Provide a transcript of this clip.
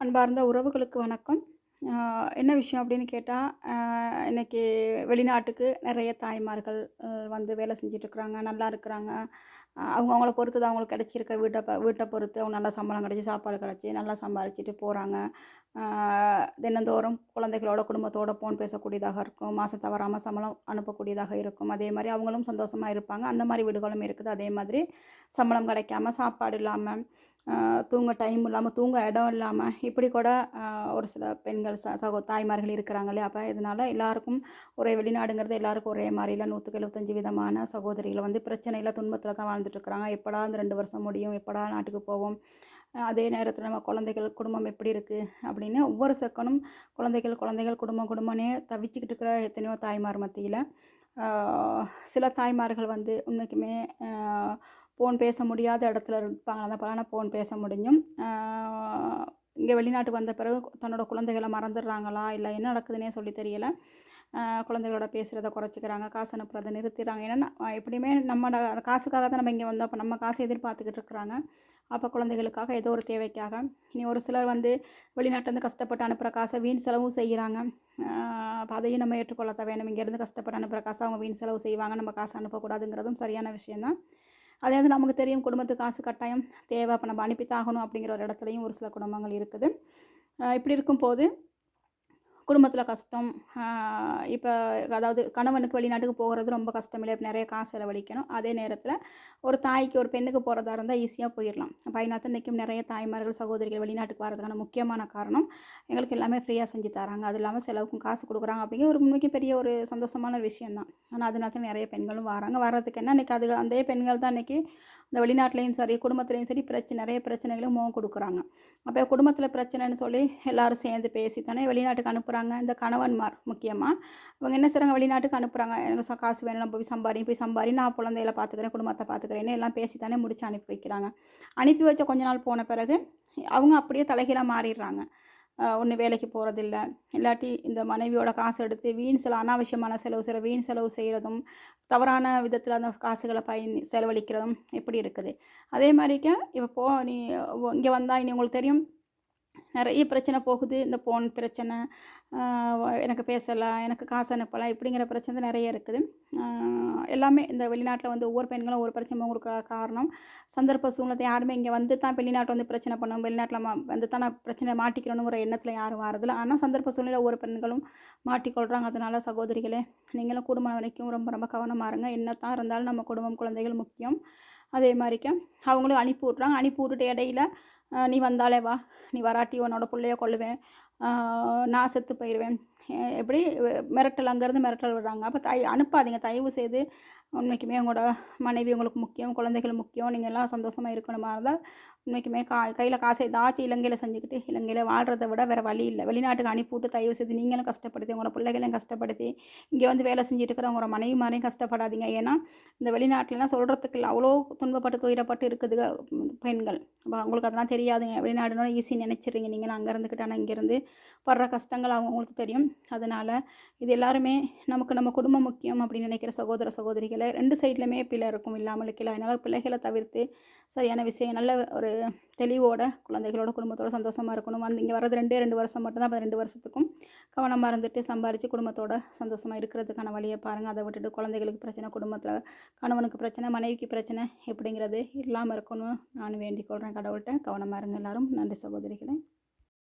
அன்பார்ந்த உறவுகளுக்கு வணக்கம். என்ன விஷயம் அப்படின்னு கேட்டால் இன்றைக்கி வெளிநாட்டுக்கு நிறைய தாய்மார்கள் வந்து வேலை செஞ்சிட்ருக்குறாங்க நல்லா இருக்கிறாங்க. அவங்க அவங்கள பொறுத்து தான் அவங்களுக்கு கிடச்சிருக்க வீட்டை வீட்டை பொறுத்து அவங்க நல்லா சம்பளம் கிடச்சி சாப்பாடு கிடச்சி நல்லா சம்பாரிச்சிட்டு போகிறாங்க தினந்தோறும் குழந்தைகளோட குடும்பத்தோட ஃபோன் பேசக்கூடியதாக இருக்கும். மாதம் தவறாமல் சம்பளம் அனுப்பக்கூடியதாக இருக்கும். அதே மாதிரி அவங்களும் சந்தோஷமாக இருப்பாங்க. அந்த மாதிரி வீடுகளும் இருக்குது. அதே மாதிரி சம்பளம் கிடைக்காம சாப்பாடு இல்லாமல் தூங்க டைம் இல்லாமல் தூங்க இடம் இல்லாமல் இப்படி கூட ஒரு சில பெண்கள் ச சகோ தாய்மார்கள் இருக்கிறாங்களே அப்போ இதனால் எல்லாருக்கும் ஒரே வெளிநாடுங்கிறது எல்லாருக்கும் ஒரே மாதிரியில் நூற்றுக்கு எழுபத்தஞ்சி விதமான சகோதரிகள் வந்து பிரச்சனையில் துன்பத்தில் தான் வாழ்ந்துட்டுருக்குறாங்க எப்படா அந்த ரெண்டு வருஷம் முடியும்? எப்படா நாட்டுக்கு போவோம்? அதே நேரத்தில் நம்ம குழந்தைகள் குடும்பம் எப்படி இருக்குது அப்படின்னு ஒவ்வொரு செக்கனும் குழந்தைகள் குழந்தைகள் குடும்பம் குடும்பம்னே தவிச்சுக்கிட்டு இருக்கிற எத்தனையோ தாய்மார் மத்தியில் சில தாய்மார்கள் வந்து உண்மைக்குமே ஃபோன் பேச முடியாத இடத்துல இருப்பாங்க. அந்த பலான ஃபோன் பேச முடியும். இங்கே வெளிநாட்டுக்கு வந்த பிறகு தன்னோட குழந்தைகளை மறந்துடுறாங்களா? இல்லை என்ன நடக்குதுன்னே சொல்லி தெரியல. குழந்தைகளோட பேசுகிறத குறைச்சிக்கிறாங்க. காசு அனுப்புறதை நிறுத்திடுறாங்க. ஏன்னா எப்படியுமே நம்ம காசுக்காக தான் நம்ம இங்கே வந்தோம். அப்போ நம்ம காசை எதிர்பார்த்துக்கிட்டு இருக்கிறாங்க. அப்போ குழந்தைகளுக்காக ஏதோ ஒரு தேவைக்காக. இனி ஒரு சிலர் வந்து வெளிநாட்டிலேருந்து கஷ்டப்பட்டு அனுப்புகிற காசை வீண் செலவும் செய்கிறாங்க அப்போ அதையும் நம்ம ஏற்றுக்கொள்ளத்தான் வேணும். இங்கேருந்து கஷ்டப்பட்டு அனுப்புகிற காசை அவங்க வீண் செலவு செய்வாங்க. நம்ம காசு அனுப்பக்கூடாதுங்கிறதும் சரியான விஷயந்தான் அதே நமக்கு தெரியும் குடும்பத்துக்கு காசு கட்டாயம் தேவை அப்போ நம்ம அனுப்பித்தாகணும் அப்படிங்கிற ஒரு இடத்துலையும் ஒரு சில குடும்பங்கள் இருக்குது. இப்படி இருக்கும்போது குடும்பத்தில் கஷ்டம் இப்போ அதாவது கணவனுக்கு வெளிநாட்டுக்கு போகிறது ரொம்ப கஷ்டம் இல்லை நிறைய காசு செலவழிக்கணும். அதே நேரத்தில் ஒரு தாய்க்கு ஒரு பெண்ணுக்கு போகிறதா இருந்தால் ஈஸியாக போயிடலாம் பயணத்தை இன்றைக்கும் நிறைய தாய்மார்கள் சகோதரிகள் வெளிநாட்டுக்கு வரதுக்கான முக்கியமான காரணம் எங்களுக்கு எல்லாமே ஃப்ரீயாக செஞ்சு தராங்க. அது இல்லாமல் செலவுக்கும் காசு கொடுக்குறாங்க அப்படிங்கிற ஒரு உண்மைக்கு பெரிய ஒரு சந்தோஷமான விஷயந்தான் ஆனால் அதனால தான் நிறைய பெண்களும் வராங்க. வர்றதுக்கு என்ன இன்றைக்கி அது அதே பெண்கள் தான் இன்றைக்கி இந்த வெளிநாட்டிலையும் சரி குடும்பத்துலேயும் சரி பிரச்சனை நிறைய பிரச்சனைகளும் முகம் கொடுக்குறாங்க. அப்போ குடும்பத்தில் பிரச்சனைன்னு சொல்லி எல்லாரும் சேர்ந்து பேசி தானே வெளிநாட்டுக்கு அனுப்புகிறாங்க இந்த கணவன்மார் முக்கியமாக அவங்க என்ன செய்கிறாங்க வெளிநாட்டுக்கு அனுப்புகிறாங்க எனக்கு காசு வேணும் நான் போய் சம்பாரி போய் சம்பாரி நான் குழந்தையில பார்த்துக்கிறேன் குடும்பத்தை பார்த்துக்கிறேன்னு எல்லாம் பேசி தானே முடிச்சு அனுப்பி வைக்கிறாங்க. அனுப்பி வச்ச கொஞ்ச நாள் போன பிறகு அவங்க அப்படியே தலைகீழாக மாறிடுறாங்க. ஒன்று வேலைக்கு போகிறதில்ல இல்லாட்டி இந்த மனைவியோட காசு எடுத்து வீண் செலவு அனாவசியமான செலவு செய்கிற வீண் செலவு செய்கிறதும் தவறான விதத்தில் அந்த காசுகளை பயன் செலவழிக்கிறதும் எப்படி இருக்குது. அதே மாதிரிக்க இப்போ போ நீ இங்கே வந்தால் இனி உங்களுக்கு தெரியும் நிறைய பிரச்சனை போகுது. இந்த ஃபோன் பிரச்சனை எனக்கு பேசலாம் எனக்கு காசு அனுப்பலாம் இப்படிங்கிற பிரச்சனை நிறைய இருக்குது. எல்லாமே இந்த வெளிநாட்டில் வந்து ஒவ்வொரு பெண்களும் ஒவ்வொரு பிரச்சனை உங்களுக்கு காரணம் சந்தர்ப்ப சூழ்நிலை யாருமே இங்கே வந்து தான் வெளிநாட்டில் வந்து பிரச்சனை பண்ணணும் வெளிநாட்டில் மா வந்து தான் நான் பிரச்சனை மாட்டிக்கிறோங்கிற எண்ணத்தில் யாரும் வரதில்ல. ஆனால் சந்தர்ப்ப சூழ்நிலை ஒவ்வொரு பெண்களும் மாட்டிக்கொள்கிறாங்க அதனால சகோதரிகளே நீங்களும் குடும்பம் வரைக்கும் ரொம்ப ரொம்ப கவனமாக இருங்க. என்ன தான் இருந்தாலும் நம்ம குடும்பம் குழந்தைகள் முக்கியம். அதே மாதிரிக்க அவங்களும் அனுப்பி விட்றாங்க அனுப்பி விட்டுட்டு இடையில நீ வந்தாலே வா. நீ வராட்டி உன்னோட பிள்ளைய கொள்ளுவேன் நான் செத்து போயிடுவேன் எப்படி? மிரட்டல் அங்கேருந்து மிரட்டல் விடுறாங்க. அப்போ தை அனுப்பாதீங்க. தயவு செய்து உண்மைக்குமே உங்களோட மனைவி உங்களுக்கு முக்கியம் குழந்தைகள் முக்கியம். நீங்கள் எல்லாம் சந்தோஷமாக இருக்கணுமா? இருந்தால் உண்மைக்குமே கா கையில் காசை ஏதாச்சும் இலங்கையில் செஞ்சுக்கிட்டு இலங்கையில் வாழ்கிறத விட வேறு வழி இல்லை. வெளிநாட்டுக்கு அனுப்பிவிட்டு தயவு செய்து நீங்களும் கஷ்டப்படுத்தி உங்களோட பிள்ளைகளையும் கஷ்டப்படுத்தி இங்கே வந்து வேலை செஞ்சுட்டு இருக்கிற உங்களோட மனைவி மாதிரியும் கஷ்டப்படாதீங்க. ஏன்னா இந்த வெளிநாட்டிலலாம் சொல்கிறதுக்கு இல்லை. அவ்வளோ துன்பப்பட்டு துயரப்பட்டு இருக்குது பெண்கள். அப்போ உங்களுக்கு அதெல்லாம் தெரியாதுங்க. வெளிநாடுனா ஈஸி நினச்சிடுறீங்க. நீங்களும் அங்கே இருந்துக்கிட்டு ஆனால் இங்கேருந்து படுற கஷ்டங்கள் அவங்க உங்களுக்கு தெரியும். அதனால் இது எல்லாருமே நமக்கு நம்ம குடும்பம் முக்கியம் அப்படின்னு நினைக்கிற சகோதர சகோதரிகள். ரெண்டு சைட்லையுமே பிள்ளை இருக்கும் இல்லாமல் இருக்கலாம் அதனால் பிள்ளைகளை தவிர்த்து சரியான விஷயம் நல்ல ஒரு தெளிவோட குழந்தைகளோட குடும்பத்தோட சந்தோஷமாக இருக்கணும். வந்து இங்கே வர்றது ரெண்டே ரெண்டு வருஷம் மட்டும்தான் அப்போ ரெண்டு வருஷத்துக்கும் கவனமாக இருந்துட்டு சம்பாரித்து குடும்பத்தோட சந்தோஷமாக இருக்கிறதுக்கான வழியை பாருங்கள் அதை விட்டுட்டு குழந்தைகளுக்கு பிரச்சனை குடும்பத்தில் கணவனுக்கு பிரச்சனை மனைவிக்கு பிரச்சனை எப்படிங்கிறது இல்லாமல் இருக்கணும் நான் வேண்டிக் கொள்கிறேன் கடவுள்கிட்ட. கவனமாக இருங்க எல்லோரும். நன்றி சகோதரிகளை.